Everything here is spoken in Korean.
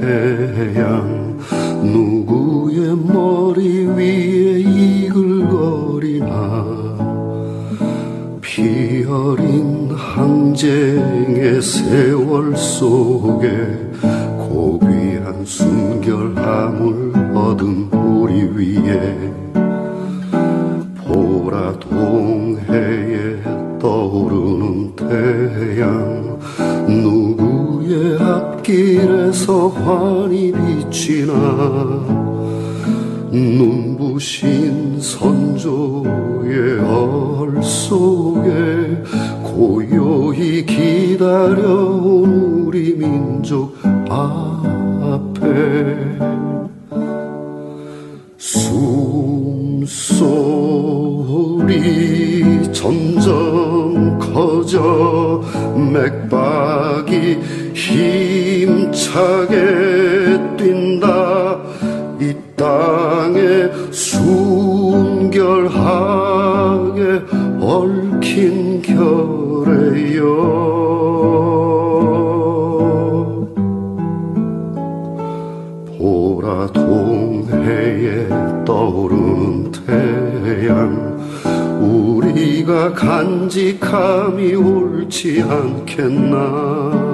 태양. 누구의 머리 위에 이글거리나? 피 어린 항쟁의 세월 속에 고귀한 순결함을 얻은 우리 위에 보라 동해에 떠오르 길에서 환히 비치나 눈부신 선조의 얼 속에 고요히 기다려온 우리 민족 앞에 숨소리 점점 커져 맥박이 힘차게 뛴다. 이 땅에 순결하게 얽힌 결에요. 보라 동해에 태양 우리가 간직함이 옳지 않겠나